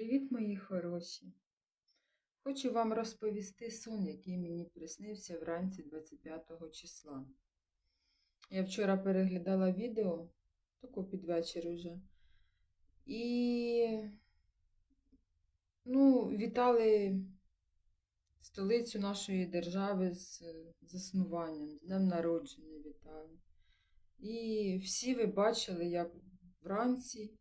Привіт, мої хороші! Хочу вам розповісти сон, який мені приснився вранці 25 числа. Я вчора переглядала відео, тако під вечір уже. І ну, вітали столицю нашої держави з заснуванням, з днем народження вітали. І всі ви бачили, як вранці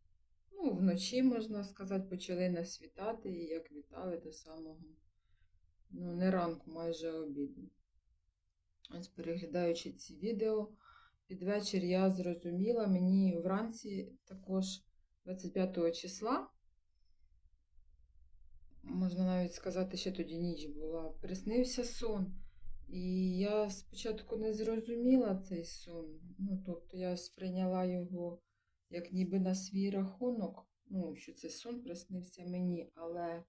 ну, вночі, можна сказати, почали нас вітати, і як вітали до самого, ну, не ранку, майже обіду. Ось переглядаючи ці відео, під вечір я зрозуміла, мені вранці також 25 числа, можна навіть сказати, ще тоді ніч була, приснився сон. І я спочатку не зрозуміла цей сон. Ну, тобто я сприйняла його як ніби на свій рахунок, ну, що це сон приснився мені, але,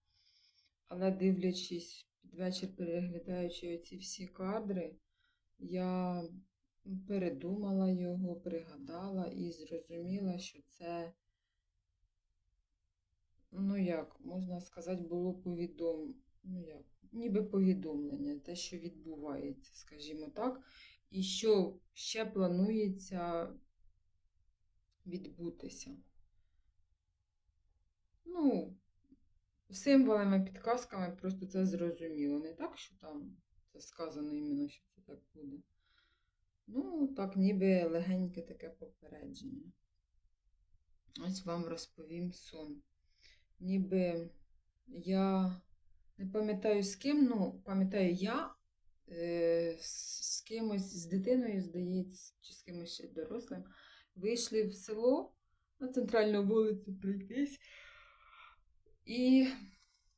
але дивлячись під вечір, переглядаючи оці всі кадри, я передумала його, пригадала і зрозуміла, що це, ну як, можна сказати, було повідом... ну як, ніби повідомлення, те, що відбувається, скажімо так, і що ще планується відбутися. Ну, символами, підказками просто це зрозуміло. Не так, що там це сказано іменно, що це так буде. Ну, так, ніби легеньке таке попередження. Ось вам розповім сон. Ніби я не пам'ятаю з ким, ну, пам'ятаю я е, з, кимось, з дитиною, здається, чи з кимось ще дорослим вийшли в село на центральну вулицю пройтись. І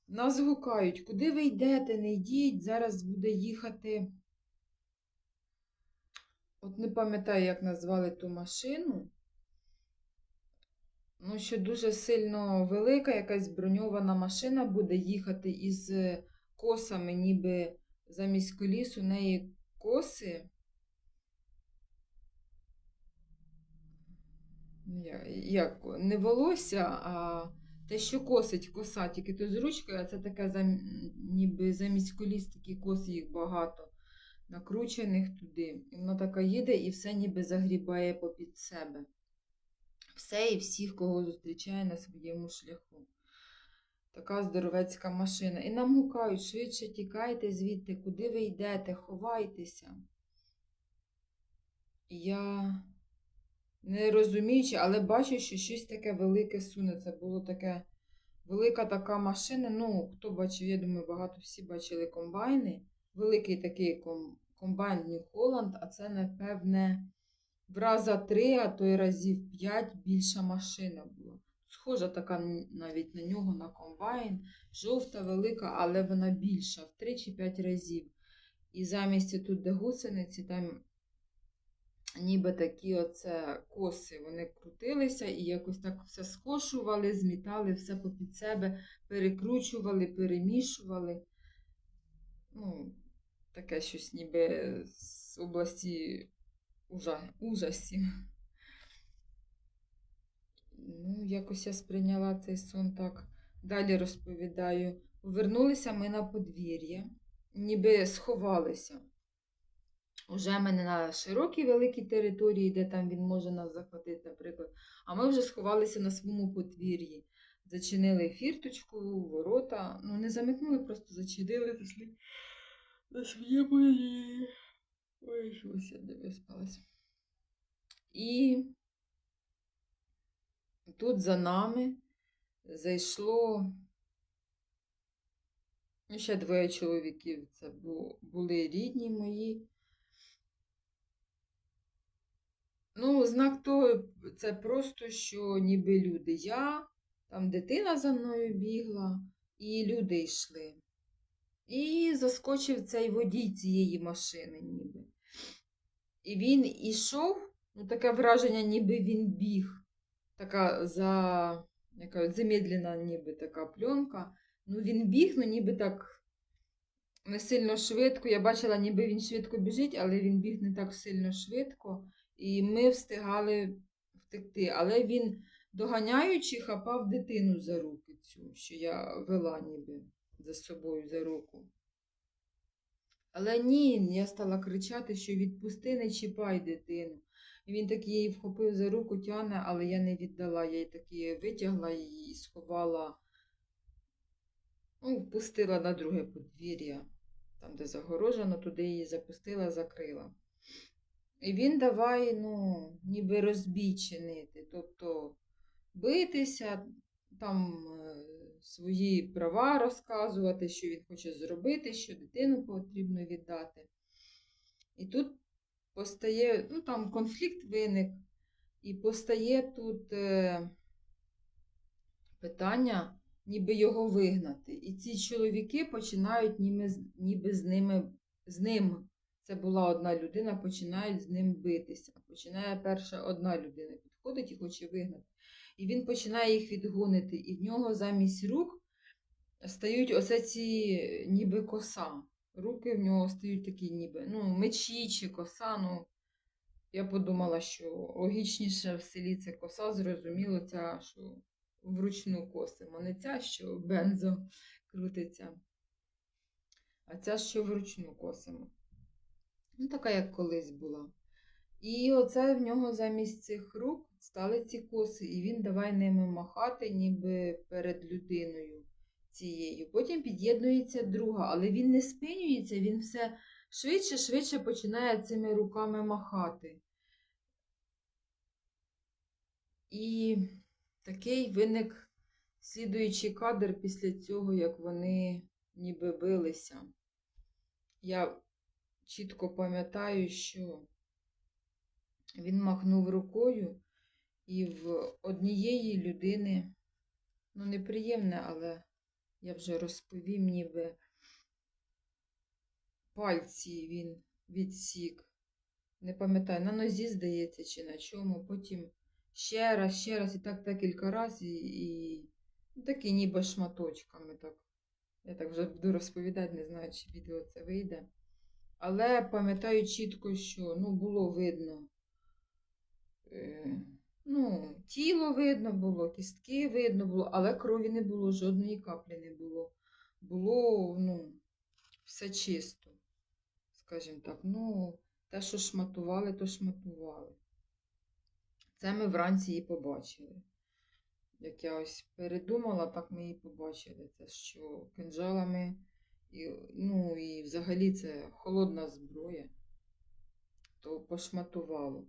нас гукають, куди ви йдете, не йдіть, зараз буде їхати. От не пам'ятаю, як назвали ту машину. Ну, що дуже сильно велика, якась броньована машина буде їхати із косами, ніби замість коліс у неї коси. Ну, я- Як, не волосся, а те, що косить коса, тільки то з ручкою, а це таке зам... ніби замість коліс такі коси їх багато, накручених туди. І вона така їде і все ніби загрібає попід себе. Все і всіх, кого зустрічає на своєму шляху. Така здоровецька машина. І нам гукають, швидше тікайте звідти, куди ви йдете, ховайтеся. І я не розуміючи, але бачу, що щось таке велике суне. Це було таке велика така машина. Ну, хто бачив, я думаю, багато всі бачили комбайни. Великий такий ком... комбайн New Holland, а це, напевне, в раза три, а то й разів п'ять більша машина була. Схожа така навіть на нього, на комбайн. Жовта, велика, але вона більша, в 3 чи 5 разів. І замість тут, де гусениці, там ніби такі оце коси, вони крутилися і якось так все скошували, змітали все попід себе, перекручували, перемішували. Ну, таке щось ніби з області ужа- ужасів. Ну, якось я сприйняла цей сон так. Далі розповідаю. Повернулися ми на подвір'я, ніби сховалися. Уже ми не на широкій великій території, де там він може нас захватити, наприклад. А ми вже сховалися на своєму подвір'ї. Зачинили фірточку, ворота. Ну, не замикнули, просто зачинили, зайшли на своє. Ой, щось я не виспалась. І тут за нами зайшло ну, ще двоє чоловіків. Це були рідні мої. Ну, знак того, це просто, що ніби люди. Я, там дитина за мною бігла, і люди йшли. І заскочив цей водій цієї машини, ніби. І він ішов, ну таке враження, ніби він біг. Така за, яка замедлена, ніби така пленка. Ну, він біг, ну ніби так не сильно швидко. Я бачила, ніби він швидко біжить, але він біг не так сильно швидко. І ми встигали втекти. Але він доганяючи, хапав дитину за руки цю, що я вела ніби за собою за руку. Але ні, я стала кричати, що відпусти, не чіпай дитину. І він так її вхопив за руку, тяне, але я не віддала. Я її таки витягла її і сховала, ну, пустила на друге подвір'я, там, де загорожено, туди її запустила, закрила. І він давай, ну, ніби розбій чинити, тобто битися, там е, свої права розказувати, що він хоче зробити, що дитину потрібно віддати. І тут постає, ну там конфлікт виник, і постає тут е, питання, ніби його вигнати. І ці чоловіки починають ніби, ніби з ними, з ним. Це була одна людина, починають з ним битися. Починає перша одна людина підходить і хоче вигнати. І він починає їх відгонити, і в нього замість рук стають оце ці ніби коса. Руки в нього стають такі, ніби ну, мечі чи коса. Ну, я подумала, що логічніше в селі це коса, зрозуміло, ця, що вручну косимо. Не ця, що бензо крутиться, а ця, що вручну косимо. Ну, така, як колись була. І оце в нього замість цих рук стали ці коси, і він давай ними махати, ніби перед людиною цією. Потім під'єднується друга, але він не спинюється, він все швидше, швидше починає цими руками махати. І такий виник слідуючий кадр після цього, як вони ніби билися. Я чітко пам'ятаю, що він махнув рукою, і в однієї людини, ну, неприємне, але я вже розповім, ніби пальці він відсік. Не пам'ятаю, на нозі, здається, чи на чому. Потім ще раз, ще раз, і так декілька разів, і, і такі ніби шматочками. так. Я так вже буду розповідати, не знаю, чи відео це вийде. Але пам'ятаю чітко, що ну, було видно. Е, ну, тіло видно було, кістки видно було, але крові не було, жодної каплі не було. Було, ну, все чисто, скажімо так. Ну, те, що шматували, то шматували. Це ми вранці і побачили. Як я ось передумала, так ми і побачили. Це що кинжалами, і, ну і взагалі це холодна зброя, то пошматувало.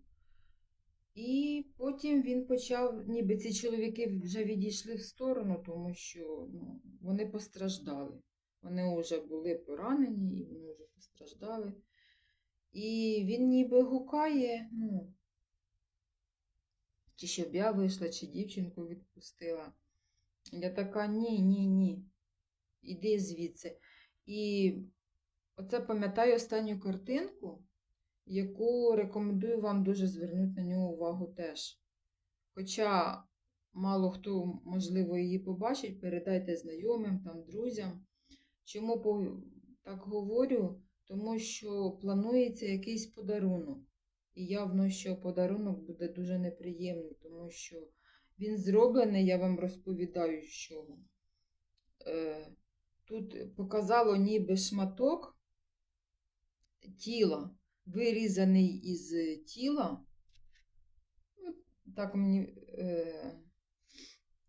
І потім він почав, ніби ці чоловіки вже відійшли в сторону, тому що ну, вони постраждали. Вони вже були поранені, і вони вже постраждали. І він ніби гукає, ну, чи щоб я вийшла, чи дівчинку відпустила. Я така, ні, ні, ні. Іди звідси. І оце пам'ятаю останню картинку, яку рекомендую вам дуже звернути на нього увагу теж. Хоча мало хто, можливо, її побачить, передайте знайомим, там, друзям. Чому так говорю? Тому що планується якийсь подарунок. І явно, що подарунок буде дуже неприємний, тому що він зроблений, я вам розповідаю, чого. Е, тут показало ніби шматок тіла, вирізаний із тіла. Ну, так мені е,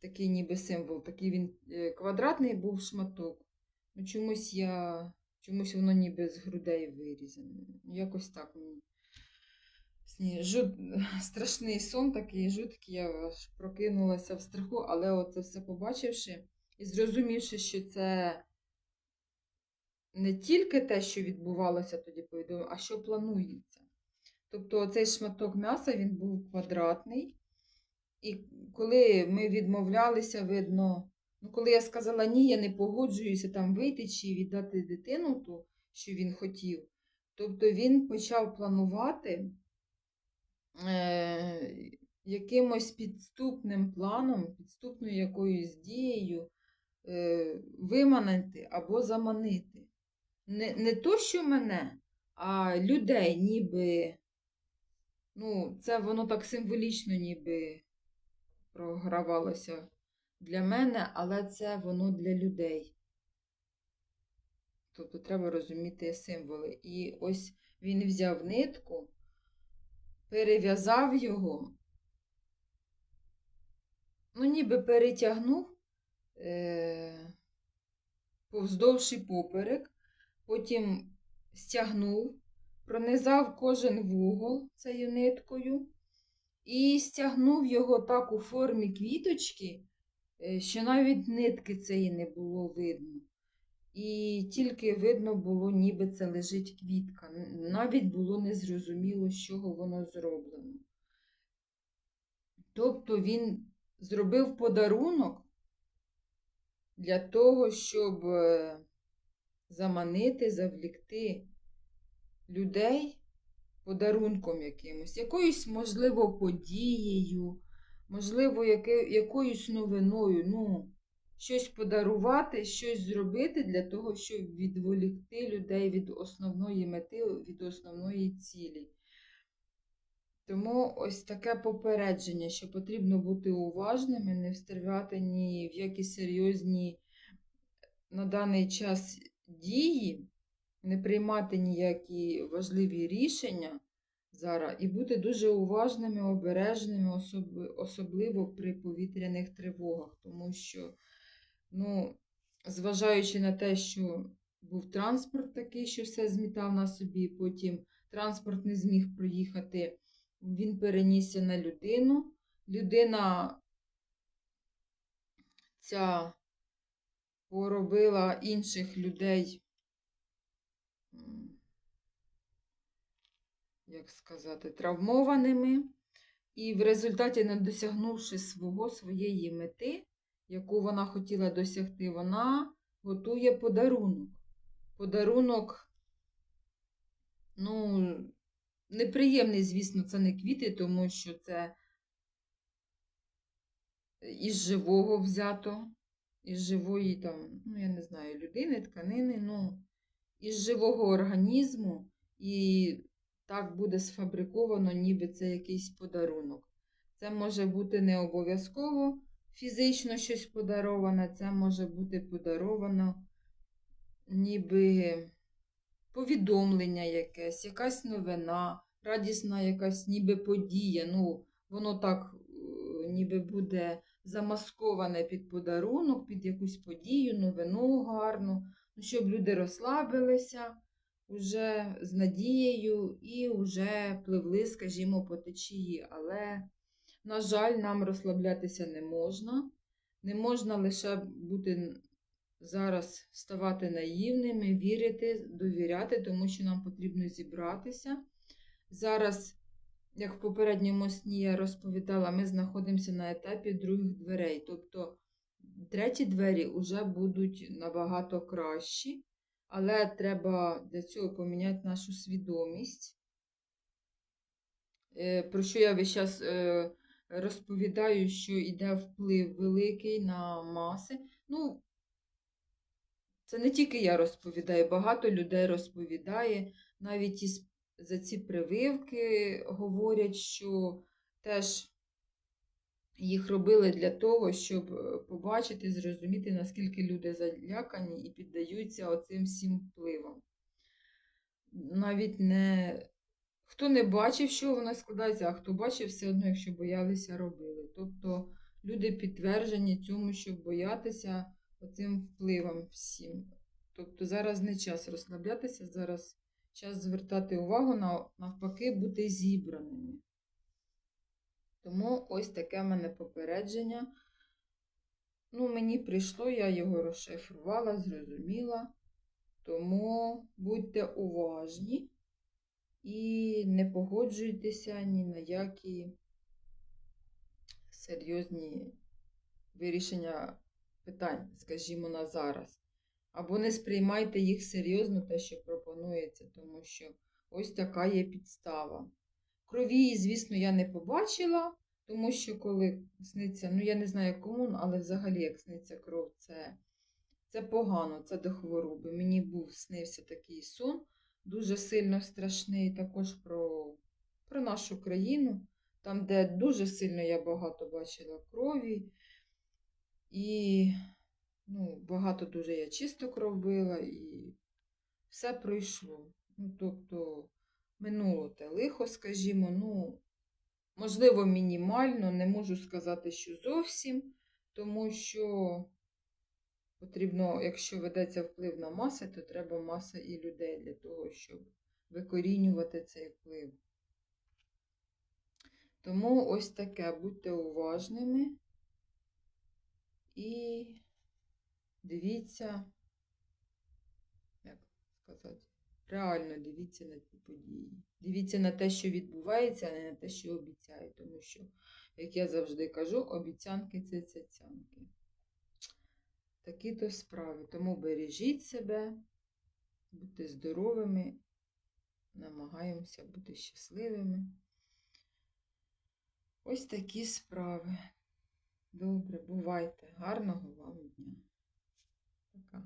такий ніби символ, такий він е, квадратний був шматок. Ну, чомусь я, чомусь воно ніби з грудей вирізане. Якось так мені. Жут... Страшний сон такий жуткий, я аж прокинулася в страху, але оце все побачивши і зрозумівши, що це не тільки те, що відбувалося тоді повідомлено, а що планується. Тобто цей шматок м'яса він був квадратний. І коли ми відмовлялися, видно, ну коли я сказала ні, я не погоджуюся там вийти чи віддати дитину ту, що він хотів, тобто він почав планувати е, якимось підступним планом, підступною якоюсь дією виманити або заманити. Не, не то, що мене, а людей, ніби, ну, це воно так символічно, ніби програвалося для мене, але це воно для людей. Тобто треба розуміти символи. І ось він взяв нитку, перев'язав його, ну, ніби перетягнув е- повздовж і поперек, потім стягнув, пронизав кожен вугол цією ниткою і стягнув його так у формі квіточки, е, що навіть нитки цієї не було видно. І тільки видно було, ніби це лежить квітка. Навіть було незрозуміло, з чого воно зроблено. Тобто він зробив подарунок для того, щоб е, заманити, завлікти людей подарунком якимось, якоюсь, можливо, подією, можливо, якоюсь новиною. Ну, щось подарувати, щось зробити для того, щоб відволікти людей від основної мети, від основної цілі. Тому ось таке попередження, що потрібно бути уважними, не встрівати ні в які серйозні на даний час дії, не приймати ніякі важливі рішення зараз і бути дуже уважними, обережними, особливо при повітряних тривогах, тому що, ну, зважаючи на те, що був транспорт такий, що все змітав на собі, потім транспорт не зміг проїхати, він перенісся на людину. Людина ця поробила інших людей, як сказати, травмованими, і в результаті, не досягнувши свого, своєї мети, яку вона хотіла досягти, вона готує подарунок. Подарунок, ну, неприємний, звісно, це не квіти, тому що це із живого взято, із живої там, ну, я не знаю, людини, тканини, ну, із живого організму, і так буде сфабриковано, ніби це якийсь подарунок. Це може бути не обов'язково фізично щось подароване, це може бути подаровано ніби повідомлення якесь, якась новина, радісна якась ніби подія. Ну, воно так е, ніби буде замасковане під подарунок, під якусь подію, новину гарну, ну, щоб люди розслабилися уже з надією і вже пливли, скажімо, по течії. Але, на жаль, нам розслаблятися не можна. Не можна лише бути зараз ставати наївними, вірити, довіряти, тому що нам потрібно зібратися. Зараз, як в попередньому сні я розповідала, ми знаходимося на етапі других дверей. Тобто треті двері вже будуть набагато кращі, але треба для цього поміняти нашу свідомість. Е, Про що я весь час е, розповідаю, що йде вплив великий на маси. Ну, це не тільки я розповідаю, багато людей розповідає. Навіть із, за ці прививки говорять, що теж їх робили для того, щоб е, побачити, зрозуміти, наскільки люди залякані і піддаються оцим всім впливам. Навіть не хто не бачив, що воно складається, а хто бачив, все одно, якщо боялися, робили. Тобто люди підтверджені цьому, щоб боятися оцим впливам всім. Тобто зараз не час розслаблятися, зараз час звертати увагу на навпаки бути зібраними. Тому ось таке в мене попередження. Ну, мені прийшло, я його розшифрувала, зрозуміла. Тому будьте уважні і не погоджуйтеся ні на які серйозні вирішення питань, скажімо, на зараз. Або не сприймайте їх серйозно, те, що пропонується, тому що ось така є підстава. Крові, звісно, я не побачила, тому що коли сниться, ну я не знаю кому, але взагалі, як сниться кров, це, це погано, це до хвороби. Мені був снився такий сон, дуже сильно страшний, також про, про нашу країну. там, де дуже сильно я багато бачила крові. І ну, багато дуже я чисток робила, і все пройшло. Ну, тобто, минуло те лихо, скажімо, ну, можливо, мінімально, не можу сказати, що зовсім, тому що потрібно, якщо ведеться вплив на маси, то треба маса і людей для того, щоб викорінювати цей вплив. Тому ось таке, будьте уважними і дивіться, як сказати, реально дивіться на ті події. Дивіться на те, що відбувається, а не на те, що обіцяють. Тому що, як я завжди кажу, обіцянки це цяцянки. Такі то справи. Тому бережіть себе, будьте здоровими, намагаємося бути щасливими. Ось такі справи. Добре, бувайте. Гарного вам дня. Пока.